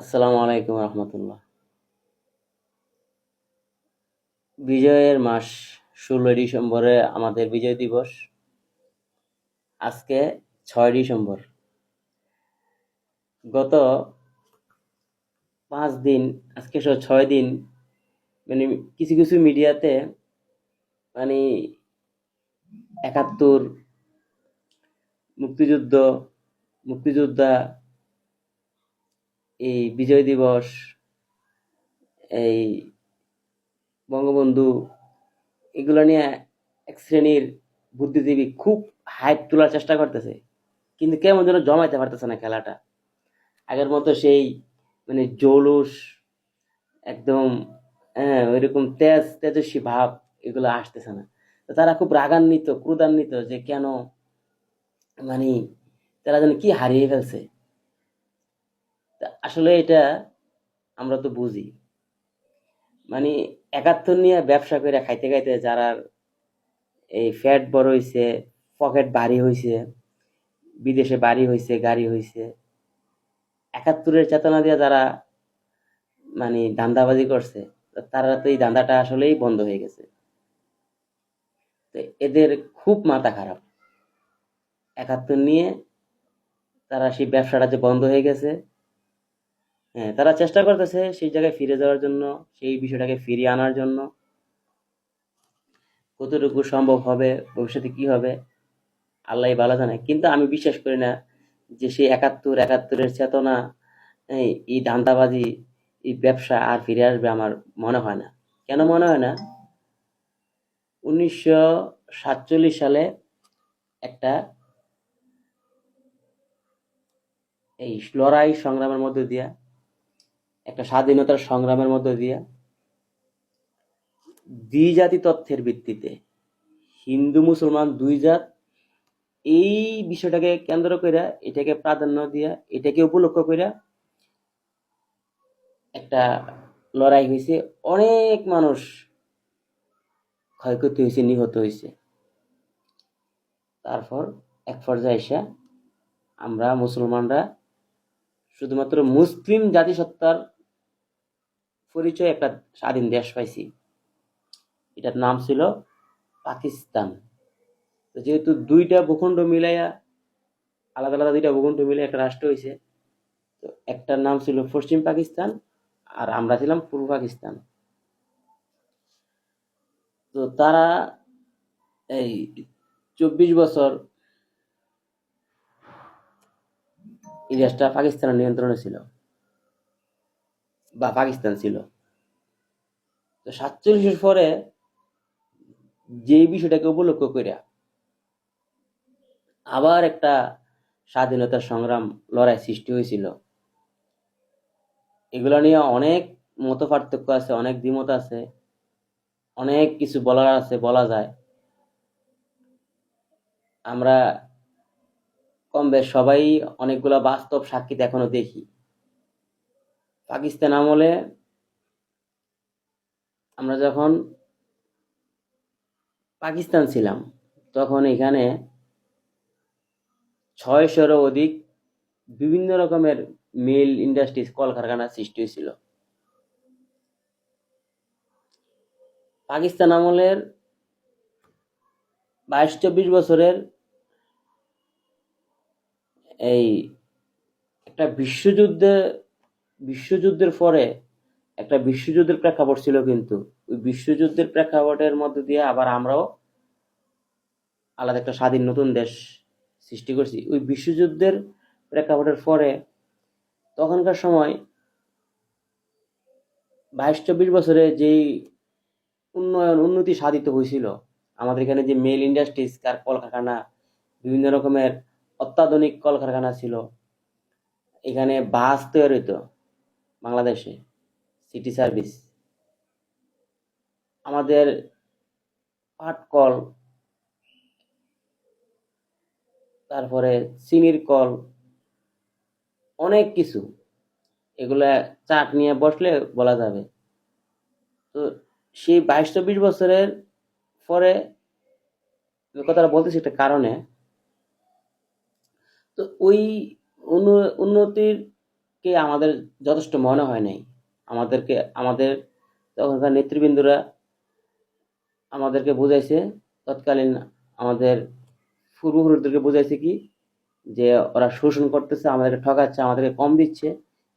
আসসালামু আলাইকুম রহমতুল্লাহ। বিজয়ের মাস ষোলোই ডিসেম্বরে আমাদের বিজয় দিবস। আজকে ছয় ডিসেম্বর। গত পাঁচ দিন, আজকে সহ ছয় দিন মানে কিছু কিছু মিডিয়াতে মানে একাত্তর, মুক্তিযুদ্ধ, মুক্তিযোদ্ধা এই বিজয় দিবস, এই বঙ্গবন্ধু, এগুলো নিয়ে এক শ্রেণির বুদ্ধিজীবী খুব হাইপ তোলার চেষ্টা করতেছে। কিন্তু কেমন যেন জমাইতে পারতেছে না খেলাটা। আগের মতো সেই মানে জৌলুস, একদম হ্যাঁ ওইরকম তেজ, তেজস্বী ভাব এগুলো আসতেছে না। তো তারা খুব রাগান্বিত, ক্রোধান্বিত যে কেন মানে তারা যেন কি হারিয়ে ফেলছে। আসলে এটা আমরা তো বুঝি। মানে একাত্তর নিয়ে ব্যবসা করে খাইতে খাইতে যারা এই ফ্যাট বড় হইছে পকেট ভারী হইছে, বিদেশে বাড়ি হইছে, গাড়ি হইছে, একাত্তরের চেতনা দিয়ে যারা মানে ধান্দাবাজি করছে তারা তো এই ধান্দাটা আসলেই বন্ধ হয়ে গেছে। তো এদের খুব মাথা খারাপ। একাত্তর নিয়ে তারা সেই ব্যবসাটা যে বন্ধ হয়ে গেছে হ্যাঁ তারা চেষ্টা করতেছে সেই জায়গায় ফিরে যাওয়ার জন্য, সেই বিষয়টাকে ফিরিয়ে আনার জন্য। কতটুকু সম্ভব হবে, ভবিষ্যতে কি হবে আল্লাহ ভালো জানে। কিন্তু আমি বিশ্বাস করি না যে সেই একাত্তর, একাত্তরের চেতনা এই ধান্দাবাজি, এই ব্যবসা আর ফিরে আসবে আমার মনে হয় না। কেন মনে হয় না? উনিশশো সাতচল্লিশ সালে একটা এই লড়াই সংগ্রামের মধ্যে দিয়া একটা স্বাধীনতার সংগ্রামের মধ্যে দিয়া দ্বিজাতি তথ্যের ভিত্তিতে হিন্দু মুসলমান দুই জাত, এই বিষয়টাকে কেন্দ্র করে এটাকে প্রাধান্য দিয়া এটাকে উপলক্ষ করে একটা লড়াই হয়েছে অনেক মানুষ ক্ষয়ক্ষতি হয়েছে নিহত হয়েছে তারপর এক পর্যায়ে এসে আমরা মুসলমানরা শুধুমাত্র মুসলিম জাতিসত্তার পরিচয় একটা স্বাধীন দেশ পাইছি। এটার নাম ছিল পাকিস্তান। তো যেহেতু দুইটা ভূখণ্ড মিলাইয়া, আলাদা আলাদা দুইটা ভূখণ্ড মিলে একটা রাষ্ট্র হয়েছে তো একটার নাম ছিল পশ্চিম পাকিস্তান আর আমরা ছিলাম পূর্ব পাকিস্তান। তো তারা এই চব্বিশ বছর এই দেশটা পাকিস্তানের নিয়ন্ত্রণে ছিল। বা পাকিস্তান ছিল। তো সাতচল্লিশের পরে যে বিষয়টাকে উপলক্ষ করে আবার একটা স্বাধীনতার সংগ্রাম লড়াই সৃষ্টি হয়েছিল। এগুলো নিয়ে অনেক মত পার্থক্য আছে, অনেক দ্বিমত আছে, অনেক কিছু বলার আছে, বলা যায়। আমরা কম বেশ সবাই অনেকগুলো বাস্তব সাক্ষীতে এখনও দেখি। পাকিস্তান আমলে আমরা যখন পাকিস্তান ছিলাম, তখন এখানে ছয়শোরও অধিক বিভিন্ন রকমের মিল ইন্ডাস্ট্রিজ কলকারখানা সৃষ্টি হয়েছিল। পাকিস্তান আমলের বাইশ চব্বিশ বছরের এই একটা বিশ্বযুদ্ধে বিশ্বযুদ্ধের পরে একটা বিশ্বযুদ্ধের প্রেক্ষাপট ছিল কিন্তু। ওই বিশ্বযুদ্ধের প্রেক্ষাপটের মধ্যে দিয়ে আবার আমরাও আলাদা একটা স্বাধীন নতুন দেশ সৃষ্টি করছি। ওই বিশ্বযুদ্ধের প্রেক্ষাপটের পরে তখনকার সময় বাইশ, চব্বিশ বছরে যেই উন্নয়ন, উন্নতি সাধিত হয়েছিল, আমাদের এখানে যে মেল ইন্ডাস্ট্রিজ কার কলকারখানা, বিভিন্ন রকমের অত্যাধুনিক কলকারখানা ছিল, এখানে বাস তৈরি হতো বাংলাদেশে সিটি সার্ভিস আমাদের পাট কল, তারপরে চিনির কল, অনেক কিছু। এগুলা চাট নিয়ে বসলে বলা যাবে। তো সেই বাইশ চব্বিশ বছরের পরে কথাটা বলতেছি একটা কারণে। তো ওই উন্ন- উন্নতির কে আমাদের যথেষ্ট মনে হয় নাই। আমাদেরকে, আমাদের তখনকার নেতৃবৃন্দরা আমাদেরকে বুঝাইছে, তৎকালীন আমাদের পূর্বপুরুষদেরকে বুঝাইছে কি, যে ওরা শোষণ করতেছে, আমাদেরকে ঠকাচ্ছে, আমাদেরকে কম দিচ্ছে,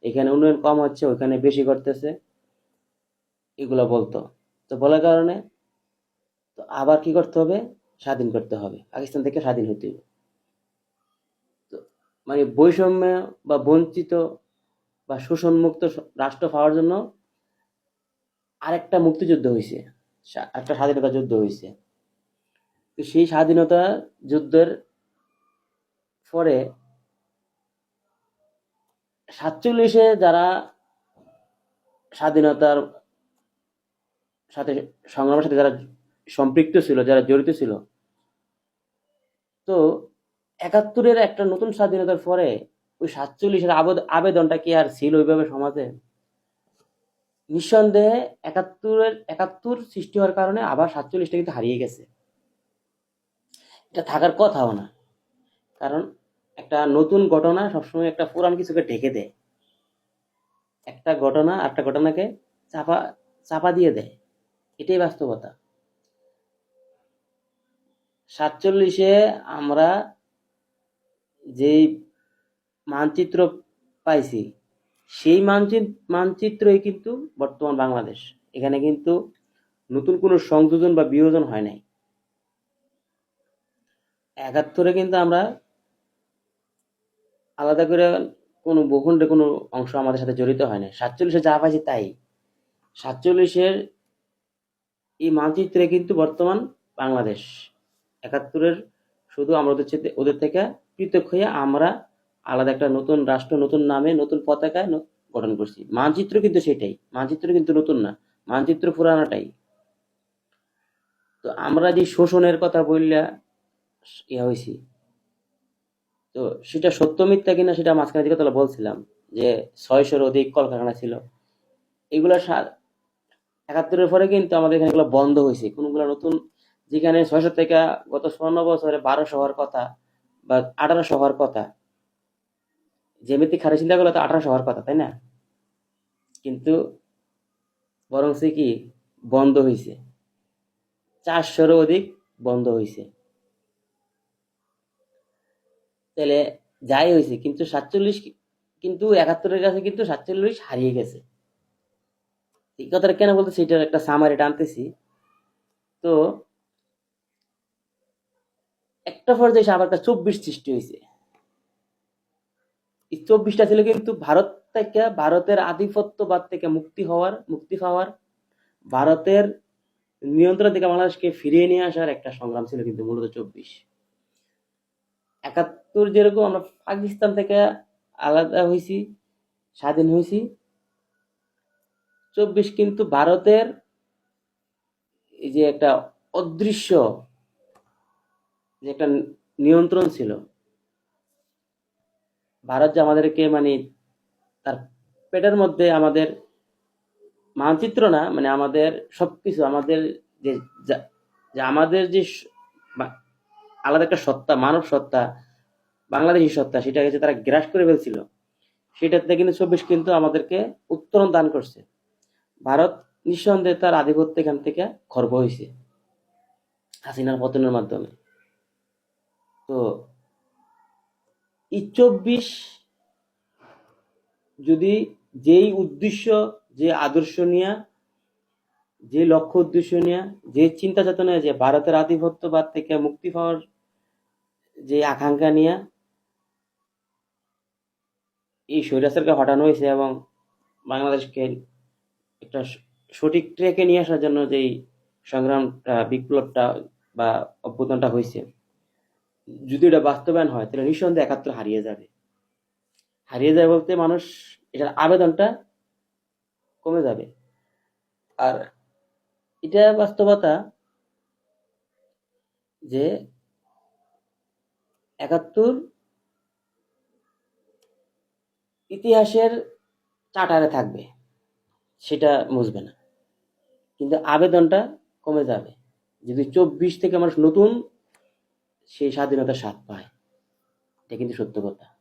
এখানে উন্নয়ন কম হচ্ছে, ওইখানে বেশি করতেছে, এগুলো বলতো। তো বলার কারণে তো আবার কি করতে হবে? স্বাধীন করতে হবে। পাকিস্তান থেকে স্বাধীন হতে হবে। তো মানে বৈষম্য বা বঞ্চিত বা শোষণমুক্ত রাষ্ট্র পাওয়ার জন্য আরেকটা মুক্তিযুদ্ধ হয়েছে একটা স্বাধীনতা যুদ্ধ হয়েছে তো সেই স্বাধীনতা যুদ্ধের পরে সাতচল্লিশে যারা স্বাধীনতার সাথে সংগ্রামের সাথে যারা সম্পৃক্ত ছিল, যারা জড়িত ছিল, তো একাত্তরের একটা নতুন স্বাধীনতার পরে ওই সাতচল্লিশের আবেদ- আবেদনটা কি আর ছিল ওইভাবে সমাজে? নিঃসন্দেহে একাত্তরের, একাত্তর সৃষ্টি হওয়ার কারণে আবার সাতচল্লিশটা কিন্তু হারিয়ে গেছে। এটা থাকার কথাও না। কারণ একটা নতুন ঘটনা সবসময় একটা পুরান কিছুকে ঢেকে দেয়। একটা ঘটনা, আরেকটা ঘটনাকে চাপা চাপা দিয়ে দেয়। এটাই বাস্তবতা। সাতচল্লিশে আমরা যেই মানচিত্র পাইছি। সেই মানচিত্র মানচিত্রই কিন্তু বর্তমান বাংলাদেশ। এখানে কিন্তু নতুন কোনো সংযোজন বা বিয়োজন হয় নাই। একাত্তরে কিন্তু আমরা আলাদা করে কোনো ভূখণ্ডে কোনো অংশ আমাদের সাথে জড়িত হয় না সাতচল্লিশে যা পাইছি তাই। সাতচল্লিশের এই মানচিত্রে কিন্তু বর্তমান বাংলাদেশ। একাত্তরের শুধু আমরা ওদের ওদের থেকে পৃথক হয়ে আমরা আলাদা একটা নতুন রাষ্ট্র, নতুন নামে, নতুন পতাকায় গঠন করছি। মানচিত্র কিন্তু সেটাই মানচিত্র কিন্তু নতুন না। মানচিত্র পুরানোটাই। তো আমরা যে শোষণের কথা বললা, ইয়া হয়েছি তো সেটা সত্য মিথ্যা কিনা সেটা মাঝখানে দিকে তাহলে বলছিলাম যে ছয়শোর অধিক কলকারখানা ছিল। এগুলা একাত্তরের পরে কিন্তু আমাদের এখানে এগুলো বন্ধ হয়েছে কোনগুলো নতুন যেখানে ছয়শো থেকে গত চুয়ান্ন বছরে বারোশো হওয়ার কথা বা আঠারোশো হওয়ার কথা। জ্যামিতিক হারে চিন্তা করলে তো আঠারোশো হওয়ার কথা, তাই না? কিন্তু বরং সে কি বন্ধ হয়েছে চারশোরও অধিক বন্ধ হয়েছে তাহলে যাই হয়েছে কিন্তু সাতচল্লিশ কিন্তু একাত্তরের কাছে কিন্তু সাতচল্লিশ হারিয়ে গেছে। এই কথাটা কেন বলতে সেটার একটা সামারি টানতেছি তো একটা পর্যায়ে আবার চব্বিশ সৃষ্টি হয়েছে চব্বিশটা ছিল কিন্তু ভারত থেকে, ভারতের আধিপত্যবাদ থেকে মুক্তি হওয়ার, মুক্তি পাওয়ার, ভারতের নিয়ন্ত্রণ থেকে বাংলাদেশকে ফিরিয়ে নিয়ে আসার একটা সংগ্রাম ছিল কিন্তু মূলত চব্বিশ। একাত্তর যেরকম আমরা পাকিস্তান থেকে আলাদা হয়েছি, স্বাধীন হয়েছি, চব্বিশ কিন্তু ভারতের এই যে একটা অদৃশ্য যে একটা নিয়ন্ত্রণ ছিল। ভারত যে আমাদেরকে মানে তার পেটের মধ্যে আমাদের মানচিত্র না মানে আমাদের সবকিছু, আমাদের যে আমাদের যে আলাদা একটা সত্তা, মানব সত্তা, বাংলাদেশি সত্তা, সেটাকে যে তারা গ্রাস করে ফেলছিল, সেটাতে কিন্তু চব্বিশ কিন্তু আমাদেরকে উত্তরণ দান করছে। ভারত নিঃসন্দেহে তার আধিপত্য এখান থেকে খর্ব হয়েছে, হাসিনার পতনের মাধ্যমে। তো চব্বিশ যদি যেই উদ্দেশ্য, যে আদর্শ নিয়ে, যে লক্ষ্য উদ্দেশ্য নিয়ে, যে চিন্তা চেতনা যে ভারতের আধিপত্যবাদ থেকে মুক্তি পাওয়ার যে আকাঙ্ক্ষা নিয়ে এই স্বৈরাচারকে হটানো হয়েছে এবং বাংলাদেশকে একটা সঠিক ট্র্যাকে নিয়ে আসার জন্য যেই সংগ্রামটা বিপ্লবটা বা অভ্যুত্থানটা হয়েছে। যদি এটা বাস্তবায়ন হয়, তাহলে নিঃসন্দেহে একাত্তর হারিয়ে যাবে। হারিয়ে যাবে বলতে মানুষ এটার আবেদনটা কমে যাবে। আর এটা বাস্তবতা যে একাত্তর ইতিহাসের চাটারে থাকবে, সেটা মুছবে না। কিন্তু আবেদনটা কমে যাবে। যদি চব্বিশ থেকে মানুষ নতুন সেই স্বাধীনতার স্বাদ পায়। এটা কিন্তু সত্য কথা।